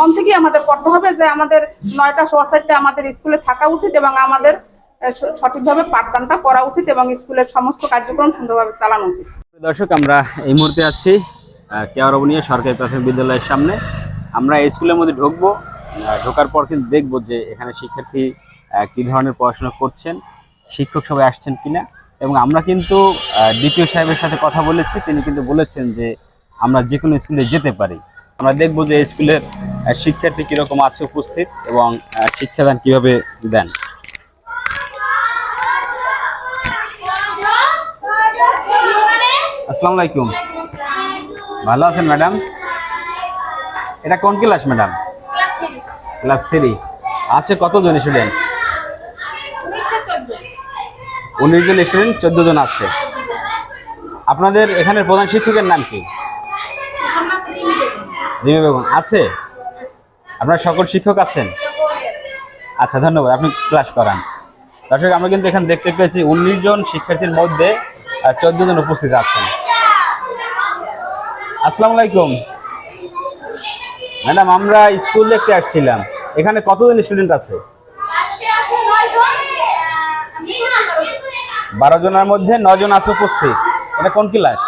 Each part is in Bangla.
মন থেকেই আমাদের করতে হবে যে আমাদের নয়টা সোয়া চারটে আমাদের স্কুলে থাকা উচিত এবং আমাদের সঠিকভাবে পাঠদানটা করা উচিত এবং স্কুলের সমস্ত কার্যক্রম সুন্দরভাবে চালানো উচিত। দর্শক, আমরা এই মুহূর্তে আছি কেওয়ারবনিয়া সরকারি প্রাথমিক বিদ্যালয়ের সামনে। আমরা স্কুলের মধ্যে ঢুকবো ঢোকার পর কিন্তু দেখব যে এখানে শিক্ষার্থী কী ধরনের পড়াশোনা করছেন, শিক্ষক সবাই আসছেন কিনা। এবং আমরা কিন্তু ডিপিও সাহেবের সাথে কথা বলেছি, তিনি কিন্তু বলেছেন যে আমরা যে কোনো স্কুলে যেতে পারি। আমরা দেখব যে স্কুলের শিক্ষার্থী কীরকম আছে উপস্থিত এবং শিক্ষাদান কীভাবে দেন। আসসালামু আলাইকুম। ভালো আছেন ম্যাডাম? এটা কোন ক্লাস ম্যাডাম? Class three. আছে কতজন স্টুডেন্ট? উনিশ জন স্টুডেন্ট, চোদ্দ জন আছে। আপনাদের এখানের প্রধান শিক্ষকের নাম কি? রিমি বেগম, আছে? আপনার সকল শিক্ষক আছেন? আচ্ছা ধন্যবাদ, আপনি ক্লাস করান। দর্শক, আমরা কিন্তু এখানে দেখতে পেয়েছি উনিশ জন শিক্ষার্থীর মধ্যে চোদ্দ জন উপস্থিত আছেন। আসসালামু আলাইকুম। ম্যাডাম, আমরা স্কুল দেখতে আসছিলাম। এখানে কতজন স্টুডেন্ট আছে? বারো জনের মধ্যে নজন আছে উপস্থিত। এটা কোন ক্লাস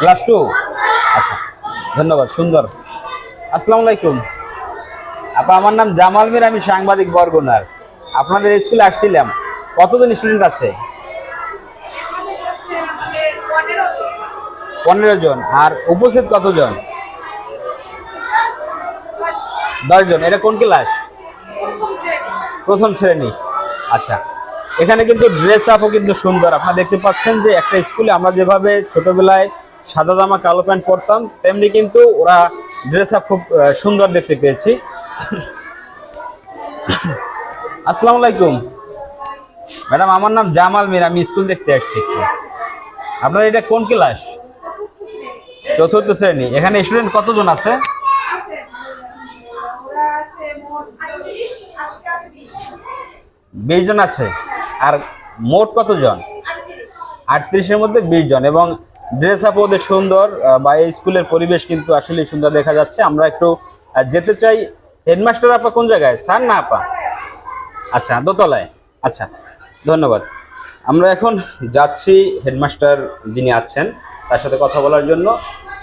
ক্লাস টু আচ্ছা ধন্যবাদ, সুন্দর। আসসালামু আলাইকুম। আপা, আমার নাম জামাল মির, আমি সাংবাদিক বরগুনার। আপনাদের স্কুলে আসছিলাম। কতজন স্টুডেন্ট আছে? পনেরো জন। আর উপস্থিত কতজন? দশজন এটা কোন ক্লাস প্রথম শ্রেণি। আচ্ছা এখানে কিন্তু ড্রেস আপও কিন্তু সুন্দর। আপনারা দেখতে পাচ্ছেন যে একটা স্কুলে আমরা যেভাবে ছোটবেলায় সাদা জামা, কালো প্যান্ট পরতাম, তেমনি কিন্তু ওরা ড্রেস আপ খুব সুন্দর দেখতে পেয়েছি। আসসালামু আলাইকুম। ম্যাডাম, আমার নাম জামাল মির, আমি স্কুল দেখতে আসছি আপনার এটা কোন ক্লাস? চতুর্থ শ্রেণি। এখানে স্টুডেন্ট কতজন আছে? বিশ জন আছে। আর মোট কতজন? আটত্রিশের মধ্যে বিশ জন এবং ড্রেস আপ ওদের সুন্দর বা এই স্কুলের পরিবেশ কিন্তু আসলে সুন্দর দেখা যাচ্ছে। আমরা একটু যেতে চাই হেডমাস্টার আপা কোন জায়গায়? স্যার না আপা? আচ্ছা দোতলায়। আচ্ছা ধন্যবাদ। আমরা এখন যাচ্ছি হেডমাস্টার যিনি আছেন, তার সাথে কথা বলার জন্য।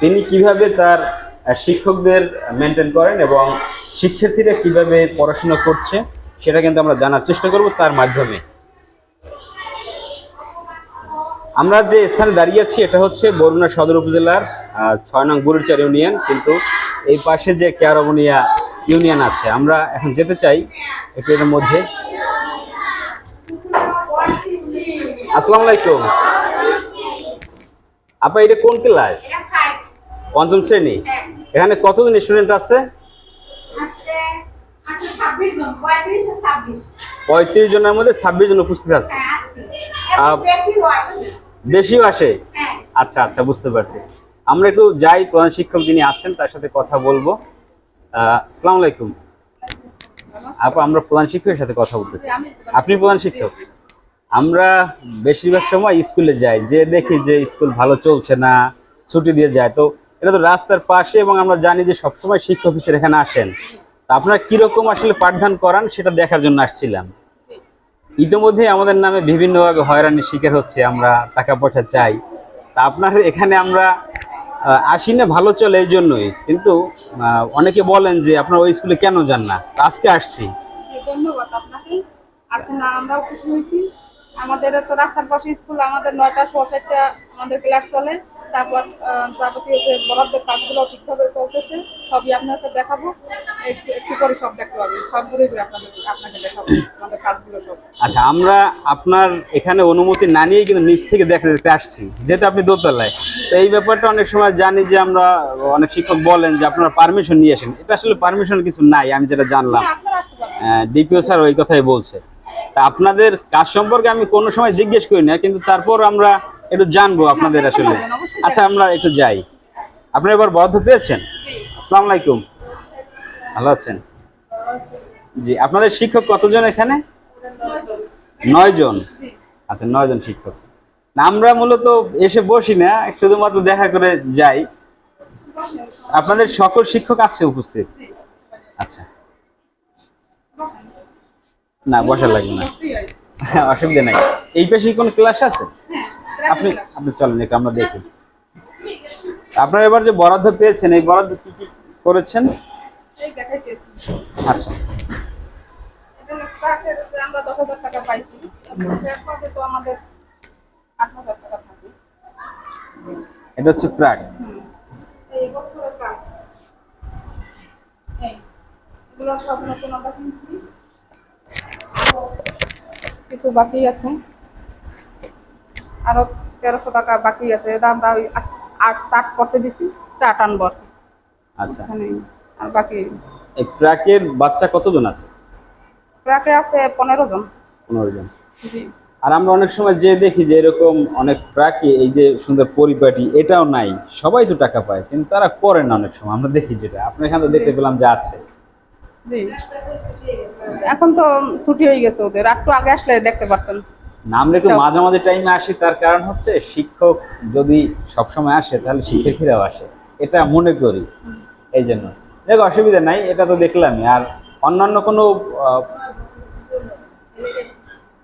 তিনি কীভাবে তার শিক্ষকদের মেনটেন করেন এবং শিক্ষার্থীরা কীভাবে পড়াশোনা করছে, সেটা কিন্তু আমরা জানার চেষ্টা করব তার মাধ্যমে। আমরা যে স্থানে দাঁড়িয়ে আছি এটা হচ্ছে বরুণা সদর উপজেলার ছয় নং বুড়িরচার ইউনিয়ন। কিন্তু এই পাশে যে কেয়ারবনিয়া ইউনিয়ন আছে আমরা এখন যেতে চাই একটু এর মধ্যে। আসসালামু আলাইকুম। আপা এটা কোন ক্লাস? পঞ্চম শ্রেণি। এখানে কতজন স্টুডেন্ট আছে? পঁয়ত্রিশ জনের মধ্যে ছাব্বিশ জন উপস্থিত আছে। আহ, বেশিও আসে? আচ্ছা আচ্ছা বুঝতে পারছি। আমরা একটু যাই প্রধান শিক্ষক যিনি আছেন তার সাথে কথা বলব। আসসালামু আলাইকুম। আপা আমরা প্রধান শিক্ষকের সাথে কথা বলতে চাই। আপনি প্রধান শিক্ষক? আমরা বেশিরভাগ সময় স্কুলে যাই যে দেখি যে স্কুল ভালো চলছে না ছুটি দিয়ে যায়। তো এটা তো রাস্তার পাশে এবং আমরা জানি যে সবসময় শিক্ষক অফিসের এখানে আসেন। তা আপনারা কীরকম আসলে পাঠদান করান সেটা দেখার জন্য আসছিলাম। ইতিমধ্যে আমাদের নামে বিভিন্নভাবে হয়রানির শিকার হচ্ছে, আমরা টাকা পয়সা চাই। তা আপনার এখানে আমরা আসি না, ভালো চলে এই জন্যই। কিন্তু অনেকে বলেন যে আপনার ওই স্কুলে কেন যান না? আজকে আসছি। ধন্যবাদ আপনাকে। আমরাও খুশি হয়েছি। আমাদের তো রাস্তার পাশে স্কুল, আমাদের নয়টা সোয়া চারটা আমাদের ক্লাস চলে। তারপর যাবতীয় যে বরাদ্দের কাজগুলো ঠিকভাবে চলতেছে সবই আপনাকে দেখাবো। একটু একটু করে সব দেখতে পাবেন। সব ঘুরে ঘুরে আপনাদের আপনাকে দেখাবো আমাদের কাজগুলো সব। আচ্ছা আমরা আপনার এখানে অনুমতি না নিয়েই কিন্তু নিচ থেকে দেখতে দেখতে আসছি। যেহেতু আপনি দোতলায় তো এই ব্যাপারটা অনেক সময় জানি যে আমরা অনেক শিক্ষক বলেন যে আপনারা পারমিশন নিয়ে আসেন। এটা আসলে পারমিশন কিছু নাই আমি যেটা জানলাম। ডিপিও স্যার ওই কথাই বলছে। তা আপনাদের কাজ সম্পর্কে আমি কোনো সময় জিজ্ঞেস করি না কিন্তু তারপর আমরা একটু জানব আপনাদের আসলে। আচ্ছা আমরা একটু যাই। আপনারা এবার বরাদ্দ পেয়েছেন। আসসালামু আলাইকুম। ভালো আছেন? জি আপনাদের শিক্ষক কতজন এখানে? নয় জন আচ্ছা নয় জন শিক্ষক। না, আমরা মূলত এসে বসি না শুধুমাত্র দেখা করে যাই। আপনাদের সকল শিক্ষক আছে উপস্থিত? আচ্ছা। না বসা লাগবে না। অসুবিধা নাই। এই পাশে কোন ক্লাস আছে? হ্যাঁ আপনি আপনি চলেন একটু আমরা দেখি। আপনারা এবার যে বরাদ্দ পেয়েছেন এই বরাদ্দ কি কি করেছেন? আচ্ছা। আমরা দশ হাজার টাকা পাইছি। তো আমাদের আট হাজার টাকা থাকে। এটা হচ্ছে প্রাক। এই বছরের কাজ এই এগুলো সব নতুন আমরা কিনছি। কিছু বাকি আছে। আরও তেরোশো টাকা বাকি আছে। এটা আমরা ওই আট- চাট করতে দিছি চাট আনব। আর কি। আচ্ছা আর বাকি এই প্রাকের বাচ্চা কতজন আছে? ট্রাকে আছে পনেরো জন। পনেরো জন। জি। আর আমরা অনেক সময় যে দেখি যে এরকম অনেক প্রাকে এই যে সুন্দর পরিপাটি এটাও নাই। সবাই তো টাকা পায় কিন্তু তারা করে না অনেক সময়। আমরা দেখি যেটা। আপনার এখানে তো দেখতে পেলাম যে আছে। এখন তো ছুটি হয়ে গেছে ওদের। একটু আগে আসলে দেখতে পারতেন। না আমরা একটু মাঝে মাঝে টাইমে আসি তার কারণ হচ্ছে শিক্ষক যদি সবসময় আসে তাহলে শিক্ষার্থীরাও আসে। এটা মনে করি। এই জন্য দেখ অসুবিধা নাই এটা তো দেখলামই। আর অন্যান্য কোনো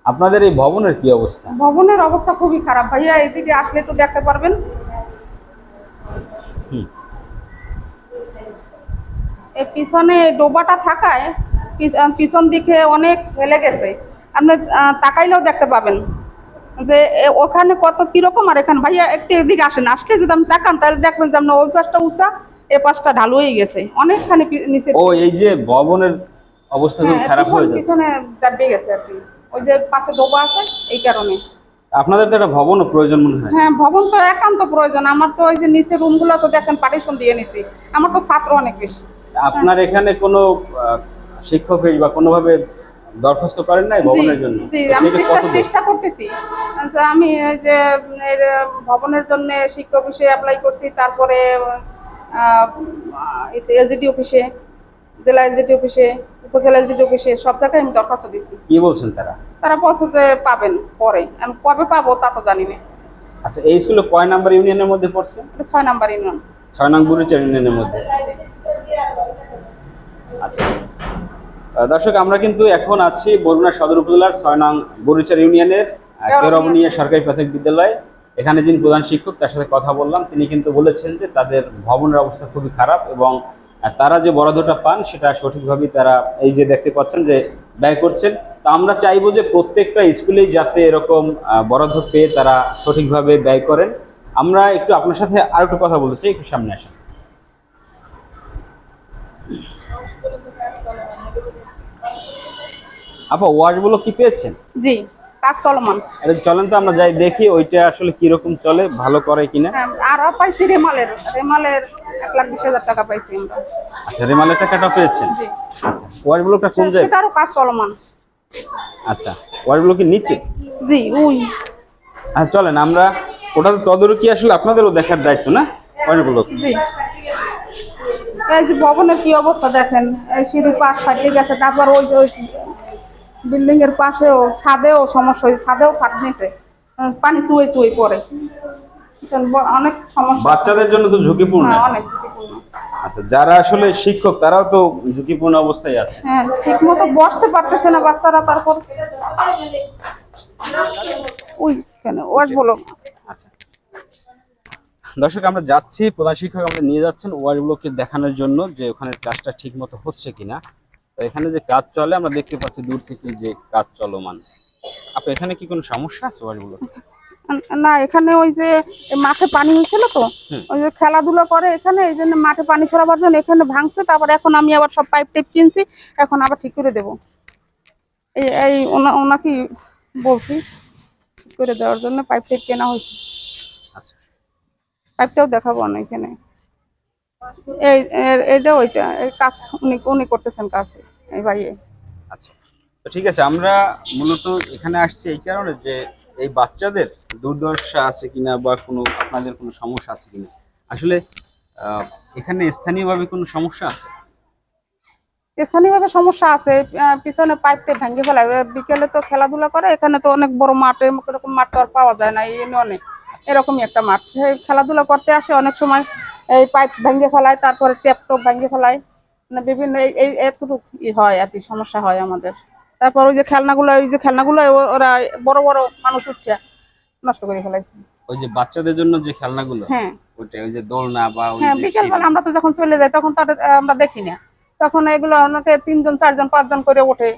আপনাদের এই ভবনের কি অবস্থা? ভবনের অবস্থা খুবই খারাপ। ভাইয়া এদিকে আসলে একটু দেখতে পারবেন। এই পিছনে ডোবাটা থাকায় পিছ- পিছন দিকে অনেক হেলে গেছে। আপনি তাকাইলেও দেখতে পাবেন যে ওখানে কত কীরকম আর এখানে ভাইয়া একটু এদিকে আসেন আসলে যদি আপনি তাকান তাহলে দেখবেন যে আপনার ওই পাশটা উঁচা এ পাশটা ঢালু হয়ে গেছে। অনেকখানি নিচে ও এই যে ভবনের অবস্থা খুব হ্যাঁ, খারাপ হয়ে যাচ্ছে। পিছনে ডাবে গেছে আর কি। ওই যে পাশে ডোবা আছে এই কারণে। আপনাদের তো একটা ভবনও প্রয়োজন মনে হয়। হ্যাঁ ভবন তো একান্ত প্রয়োজন। আমার তো ওই যে নিচের রুমগুলো তো দেখেন পার্টিশন দিয়ে নিছি। আমার তো ছাত্র অনেক বেশি। আপনার এখানে কোনো শিক্ষক হয়ে বা কোনোভাবে দরখাস্ত করেন নাই ভবনের জি, জন্য আমি চেষ্টা চেষ্টা করতেছি। আচ্ছা, আমি এই যে ভবনের জন্য শিক্ষা অফিসে অ্যাপ্লাই করছি তারপরে এলজিডি অফিসে জেলা এলজিডি অফিসে উপজেলা এলজিডি অফিসে সব জায়গায় আমি দরখাস্ত দিছি কি বলছেন তারা? তারা বলছে যে পাবেন পরে। আমি কবে পাবো তা তো জানি না। আচ্ছা এই স্কুলে কয় নাম্বার ইউনিয়নের মধ্যে পড়ছে? এটা ছয় নাম্বার ইউনিয়ন। ছয় নং বুড়িচর ইউনিয়নের মধ্যে। আচ্ছা। দর্শক, আমরা কিন্তু এখন আছি বরুণা সদর উপজেলার ছয় নং বুড়িচর ইউনিয়নের কেরবনিয়া সরকারি প্রাথমিক বিদ্যালয়। এখানে যিনি প্রধান শিক্ষক, তার সাথে কথা বললাম। তিনি কিন্তু বলেছেন যে তাদের ভবনের অবস্থা খুবই খারাপ এবং তারা যে বরাদ্দটা পান, সেটা সঠিকভাবেই তারা এই যে দেখতে পাচ্ছেন যে ব্যয় করছেন। তা আমরা চাইব যে প্রত্যেকটা স্কুলেই যাতে এরকম বরাদ্দ পেয়ে তারা সঠিকভাবে ব্যয় করেন। আমরা একটু আপনার সাথে আর একটু কথা বলতে চাই, একটু সামনে আসেন। আপা ওয়াশগুলো কি পেয়েছেন? জি কাজ চলমান। এটা চলেন তো আমরা যাই দেখি ওইটা আসলে কীরকম চলে ভালো করে কিনা। হ্যাঁ আর পাইছি রেমালের। রেমালের এক লাখ বিশ হাজার টাকা পাইছি আমরা। আচ্ছা রেমালের টাকাটা পেয়েছেন? জি। আচ্ছা ওয়াশগুলোটা কোন জায়গায়? সেটারও কাজ চলমান। আচ্ছা ওয়াশগুলো কি নিচে? জি উই হ্যাঁ চলেন আমরা ওটা তো তদারকি আসলে আপনাদেরও দেখার দায়িত্ব না ওয়াশগুলো জি। এই যে ভবনের কি অবস্থা দেখেন এই সিঁড়ি পাশ ফাটিয়ে গেছে তারপর ওই বিল্ডিং এর পাশেও ছাদেও সমস্যা হয়েছে ছাদেও ফাট নিয়েছে পানি চুয়ে চুয়ে পড়ে। অনেক সমস্যা। বাচ্চাদের জন্য তো ঝুঁকিপূর্ণ। হ্যাঁ, অনেক ঝুঁকিপূর্ণ। আচ্ছা যারা আসলে শিক্ষক তারাও তো ঝুঁকিপূর্ণ অবস্থায় আছে। হ্যাঁ ঠিক মতো বসতে পারতেছে না বাচ্চারা তারপর ওই কেন? ওয়াশ বলো। আচ্ছা। দর্শক আমরা যাচ্ছি প্রধান শিক্ষক আমাদের নিয়ে যাচ্ছেন ওয়ার্ডগুলোকে দেখানোর জন্য যে ওখানে কাজটা ঠিক মতো হচ্ছে কিনা। এখানে যে কাজ চলে আমরা দেখতে পাচ্ছি দূর থেকে যে কাজ চলমান। আপনি এখানে কি কোনো সমস্যা আছে ওয়ার্ডগুলো না এখানে ওই যে মাঠে পানি হয়েছিল তো ওই যে খেলাধুলা করে এখানে এই জন্য মাঠে পানি সরাবার জন্য এখানে ভাঙছে তারপর এখন আমি আবার সব পাইপ টাইপ কিনছি এখন আবার ঠিক করে দেব। এই এই ওনা- ওনাকে বলছি ঠিক করে দেওয়ার জন্য পাইপ টাইপ কেনা হয়েছে। আচ্ছা। পাইপটাও দেখাবো না এখানে। এই এইটা ওইটা এই কাজ উনি উনি করতেছেন কাজ। এই ভাইয়ে আচ্ছা। তো ঠিক আছে আমরা মূলত এখানে আসছি এই কারণে যে এই বাচ্চাদের দুর্দশা আছে কিনা বা কোনো আপনাদের কোনো সমস্যা আছে কিনা। আসলে এখানে স্থানীয়ভাবে কোনো সমস্যা আছে? স্থানীয়ভাবে সমস্যা আছে। পিছনে পাইপটা ভেঙে এবার বিকেলে তো খেলাধুলা করে এখানে তো অনেক বড় মাঠ এরকম মাঠ তো আর পাওয়া যায় না এই ইউনিয়নে। এরকমই একটা মাঠ। খেলাধুলা করতে আসে অনেক সময় এই পাইপ ভেঙে ফেলায় তারপরে ট্যাপ টপ ভেঙে ফেলায়। বিভিন্ন এই এতটুকু ই হয় আর কি সমস্যা হয় আমাদের। তারপর ওই যে খেলনাগুলো ওই যে খেলনাগুলো ওরা বড় বড় মানুষ উঠছে নষ্ট করে ফেলাইছে। ওই যে বাচ্চাদের জন্য যে খেলনাগুলো হ্যাঁ। ওটা ওই যে দোলনা বা ওই হ্যাঁ যে বিকেল বেলা আমরা তো যখন চলে যাই তখন তাদের আমরা দেখি না। তখন এগুলো অনেকে তিনজন চারজন পাঁচজন করে ওঠে।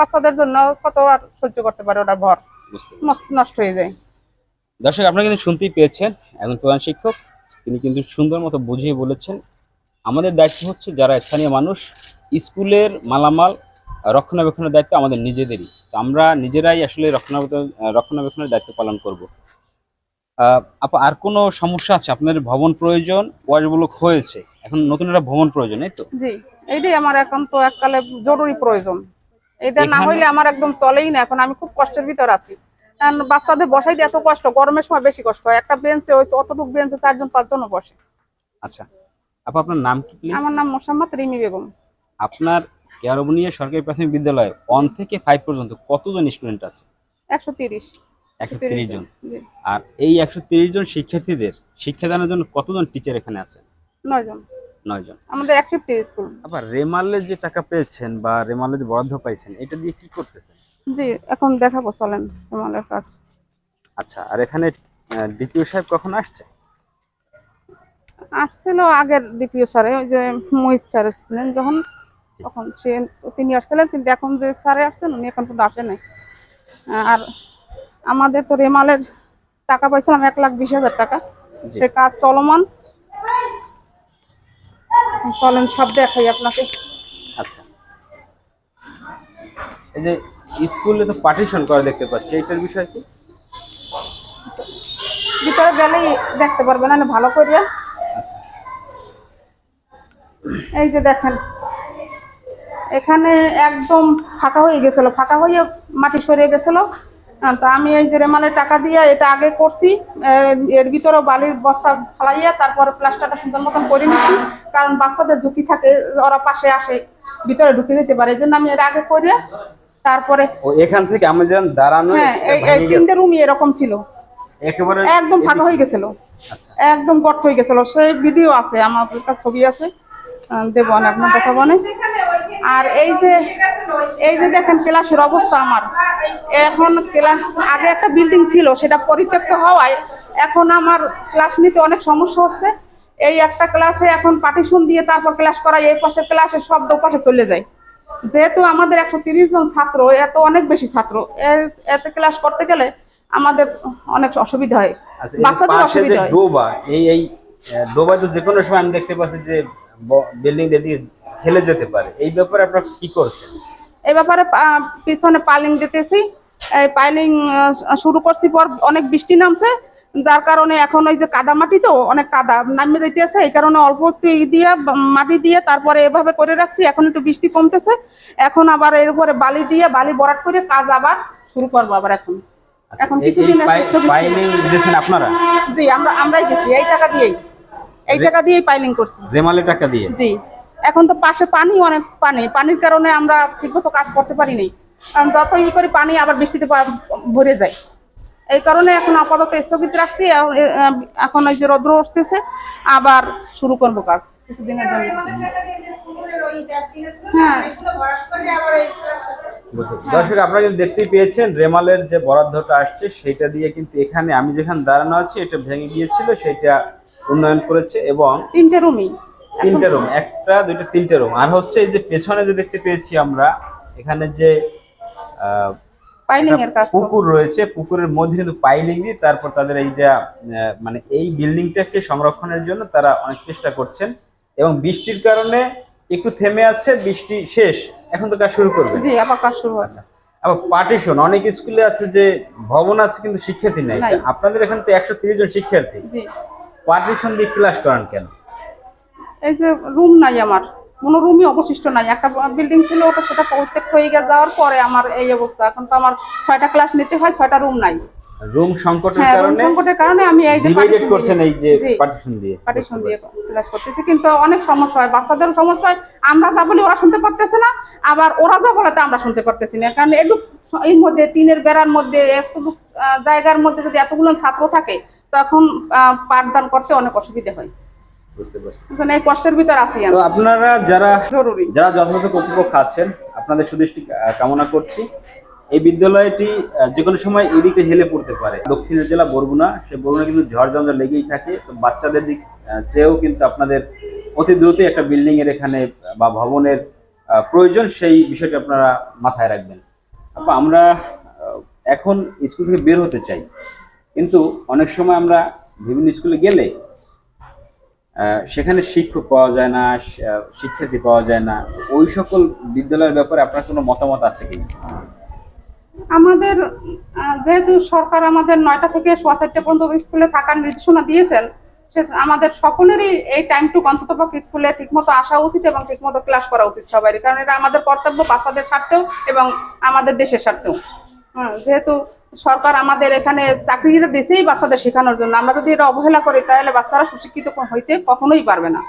বাচ্চাদের জন্য কত আর সহ্য করতে পারে ওটা ভর নষ্ট হয়ে যায়। দর্শক আপনারা কিন্তু শুনতেই পেয়েছেন। একজন প্রধান শিক্ষক তিনি কিন্তু সুন্দর মতো বুঝিয়ে বলেছেন। আমাদের দায়িত্ব হচ্ছে যারা স্থানীয় মানুষ স্কুলের মালামাল রক্ষণাবেক্ষণের দায়িত্ব আমাদের নিজেদেরই। তো আমরা নিজেরাই আসলে রক্ষণাবেক্ষণ রক্ষণাবেক্ষণের দায়িত্ব পালন করব। আপা আর কোনো সমস্যা আছে? আপনাদের ভবন প্রয়োজন ওয়ার্ডগুলো হয়েছে। এখন নতুন একটা ভবন প্রয়োজন এই তো? জি এইটাই আমার এখন তো এককালে জরুরি প্রয়োজন। এটা না হইলে আমার একদম চলেই না এখন আমি খুব কষ্টের ভিতর আছি। কারণ বাচ্চাদের বসাইতে এত কষ্ট গরমের সময় বেশি কষ্ট হয়। একটা বেঞ্চে ওই অতটুকু বেঞ্চে চারজন পাঁচজনও বসে। আচ্ছা। আপা আপনার নাম কি প্লিজ আমার নাম মোসাম্মদ রিমি বেগম। আপনার কেয়ারবনিয়া সরকারি প্রাথমিক বিদ্যালয়ে ওয়ান থেকে ফাইভ পর্যন্ত কতজন স্টুডেন্ট আছে? একশো তিরিশ। একশো তিরিশ জন। আর এই একশো তিরিশ জন শিক্ষার্থীদের শিক্ষাদানের জন্য কতজন টিচার এখানে আছেন? নয় জন। নয় জন আমাদের একশিফটি স্কুল আবার রেমালের যে টাকা পেয়েছেন বা রেমালে যে বরাদ্দ পাইছেন এটা দিয়ে কি করতেছেন? জি এখন দেখাবো চলেন আমাদের কাজ। আচ্ছা আর এখানে ডিপিও সাহেব কখন আসছে? আসছিল আগের ডিপিও স্যারে ওই যে মোহিত স্যার ছিলেন যখন তখন সে তিনি আসছিলেন কিন্তু এখন যে স্যারে আসছেন উনি এখন কিন্তু আসে নাই। আর আমাদের তো রেমালের টাকা পাইছিলাম এক লাখ বিশ হাজার টাকা। সে কাজ চলমান। চলেন সব দেখাই আপনাকে। আচ্ছা। এই যে স্কুলে তো পার্টিশন করা দেখতে পাচ্ছি এইটার বিষয় কি? ভিতরে গেলেই দেখতে পারবেন না ভালো করে এই যে দেখেন এখানে একদম ফাঁকা হয়ে গেছিল ফাঁকা হয়ে মাটি সরে গেছিল। আহ, তা আমি এই যে রেমালের টাকা দিয়ে এটা আগে করছি এর- ভিতরে বালির বস্তা ফালাইয়া তারপরে প্লাস্টারটা সুন্দর মতন করে নিচ্ছি কারণ বাচ্চাদের ঝুঁকি থাকে ওরা পাশে আসে ভিতরে ঢুকে দিতে পারে এই জন্য আমি এর আগে করে তারপরে ও এখান থেকে আমি যেন দাঁড়ানো হ্যাঁ এই তিনটে রুমই এরকম ছিল। একেবারে একদম ফাঁকা হয়ে গেছিল। আচ্ছা। একদম গর্ত হয়ে গেছিল। সেই ভিডিও আছে আমার কাছে ছবি আছে। দেবো না আপনার দেখাবো না আর এই যে এই যে দেখেন ক্লাসের অবস্থা আমার। এখন ক্লাস আগে একটা বিল্ডিং ছিল সেটা পরিত্যক্ত হওয়ায় এখন আমার ক্লাস নিতে অনেক সমস্যা হচ্ছে। এই একটা ক্লাসে এখন পার্টিশন দিয়ে তারপর ক্লাস করাই এই পাশে ক্লাসে শব্দ পাশে চলে যায়। যেহেতু আমাদের একশো তিরিশ জন ছাত্র এত অনেক বেশি ছাত্র। এতে ক্লাস করতে গেলে আমাদের অনেক অসুবিধা হয়। আচ্ছা বাচ্চাদের অসুবিধা হয়। ডোবা এই এই ডোবা তো যে কোনো সময় আমি দেখতে পাচ্ছি যে বিল্ডিংটা দিয়ে হেলে যেতে পারে। এই ব্যাপারে আপনারা কি করছেন? এই ব্যাপারে পিছনে পাইলিং দিতেছি। এই পাইলিং শুরু করছি পর অনেক বৃষ্টি নামছে। যার কারণে এখন ওই যে কাদা মাটি তো অনেক কাদা নামে যাইতেছে এই কারণে অল্প একটু দিয়ে মাটি দিয়ে তারপরে এভাবে করে রাখছি। এখন একটু বৃষ্টি কমতেছে। এখন আবার এর উপরে বালি দিয়ে বালি বরাট করে কাজ আবার শুরু করব আবার এখন। এখন এই- এই কিছুদিন পাইলিং দিয়েছেন আপনারা? জি আমরা আমরাই দিচ্ছি এই টাকা দিয়েই। এই টাকা দিয়েই পাইলিং করছি। রেমালে টাকা দিয়ে? জি এখন তো পাশে পানি অনেক পানি। পানির কারণে আমরা ঠিকমতো কাজ করতে পারি নাই কারণ যত ই করি পানি আবার বৃষ্টিতে ভরে যায়। এই কারণে এখন আপাতত স্থগিত রাখছি। এখন ওই যে রৌদ্র উঠতেছে আবার শুরু করব কাজ। কিছুদিনের জন্য। হ্যাঁ। দর্শক আপনারা কিন্তু দেখতেই পেয়েছেন রেমালের যে বরাদ্দটা আসছে সেটা দিয়ে কিন্তু এখানে আমি যেখানে দাঁড়ানো আছি এটা ভেঙে গিয়েছিল সেটা উন্নয়ন করেছে এবং তিনটে রুমই। তিনটে রুম একটা দুইটা তিনটে রুম। আর হচ্ছে এই যে পেছনে যে দেখতে পেয়েছি আমরা এখানে যে পুকুর রয়েছে পুকুরের মধ্যে কিন্তু পাইলিং দিয়ে তারপর তাদের এইটা মানে এই বিল্ডিংটাকে সংরক্ষণের জন্য তারা অনেক চেষ্টা করছেন। এবং বৃষ্টির কারণে একটু থেমে আছে বৃষ্টি শেষ এখন তো কাজ শুরু করবে। জি আবার কাজ শুরু আচ্ছা আবার পার্টিশন অনেক স্কুলে আছে যে ভবন আছে কিন্তু শিক্ষার্থী নাই। আপনাদের এখানে তো একশো জন শিক্ষার্থী। জি। পার্টিশন দিয়ে ক্লাস করান কেন? এই যে রুম নাই আমার। কোনো রুমই অবশিষ্ট নাই। একটা বিল্ডিং ছিল ওটা সেটা প্রত্যেক হয়ে যাওয়ার পরে আমার এই অবস্থা। এখন তো আমার ছয়টা ক্লাস নিতে হয় ছয়টা রুম নাই। রুম সংকটের হ্যাঁ কারণে সংকটের কারণে আমি এই যে ডিভাইডেড করছেন এই যে পার্টিশন দিয়ে পার্টিশন দিয়ে ক্লাস করতেছি। কিন্তু অনেক সমস্যা হয় বাচ্চাদেরও সমস্যা হয়। আমরা যা বলি ওরা শুনতে পারতেছে না আবার ওরা যা বলে তা আমরা শুনতে পারতেছি না। কারণ একটু এর মধ্যে টিনের বেড়ার মধ্যে একটু জায়গার মধ্যে যদি এতগুলো ছাত্র থাকে তখন পাঠদান করতে অনেক অসুবিধা হয়। বুঝতে পারছি। এই কষ্টের ভিতর আছি তো আপনারা যারা জরুরি। যারা যথাযথ কর্তৃপক্ষ আছেন আপনাদের সুদৃষ্টি কামনা করছি। এই বিদ্যালয়টি যে কোনো সময় এই দিকটা হেলে পড়তে পারে। দক্ষিণের জেলা বরগুনা, সে বরগুনা কিন্তু ঝড় লেগেই থাকে। তো বাচ্চাদের দিক চেয়েও কিন্তু আপনাদের অতি দ্রুতই একটা বিল্ডিং এর এখানে বা ভবনের প্রয়োজন, সেই বিষয়টি আপনারা মাথায় রাখবেন। আপা আমরা এখন স্কুল থেকে বের হতে চাই। কিন্তু অনেক সময় আমরা বিভিন্ন স্কুলে গেলে সেখানে শিক্ষক পাওয়া যায় না শিক্ষার্থী পাওয়া যায় না। ওই সকল বিদ্যালয়ের ব্যাপারে আপনার কোনো মতামত আছে কি আমাদের যেহেতু সরকার আমাদের নয়টা থেকে সোয়া চারটে পর্যন্ত স্কুলে থাকার নির্দেশনা দিয়েছেন, সে আমাদের সকলেরই এই টাইমটুকু অন্ততপক্ষে স্কুলে ঠিকমতো আসা উচিত এবং ঠিকমতো ক্লাস করা উচিত সবারই। কারণ এটা আমাদের কর্তব্য বাচ্চাদের স্বার্থেও এবং আমাদের দেশের স্বার্থেও হ্যাঁ যেহেতু সরকার আমাদের এখানে চাকরিটা দিছেই বাচ্চাদের শেখানোর জন্য। আমরা যদি এটা অবহেলা করি তাহলে বাচ্চারা সুশিক্ষিত হইতে কখনোই পারবে না।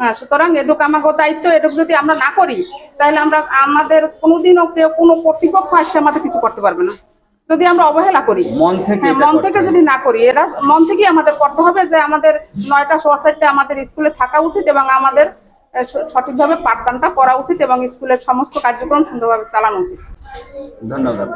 হ্যাঁ সুতরাং এটুকু আমাকে দায়িত্ব এটুকু যদি আমরা না করি তাহলে আমরা আমাদের কোনোদিনও কেউ কোনো কর্তৃপক্ষ আসছে আমাদের কিছু করতে পারবে না। যদি আমরা অবহেলা করি মন থেকে হ্যাঁ মন থেকে যদি না করি এরা মন থেকেই আমাদের করতে হবে যে আমাদের নয়টা সোয়া চারটে আমাদের স্কুলে থাকা উচিত এবং আমাদের সঠিকভাবে পাঠদানটা করা উচিত এবং স্কুলের সমস্ত কার্যক্রম সুন্দরভাবে চালানো উচিত। ধন্যবাদ।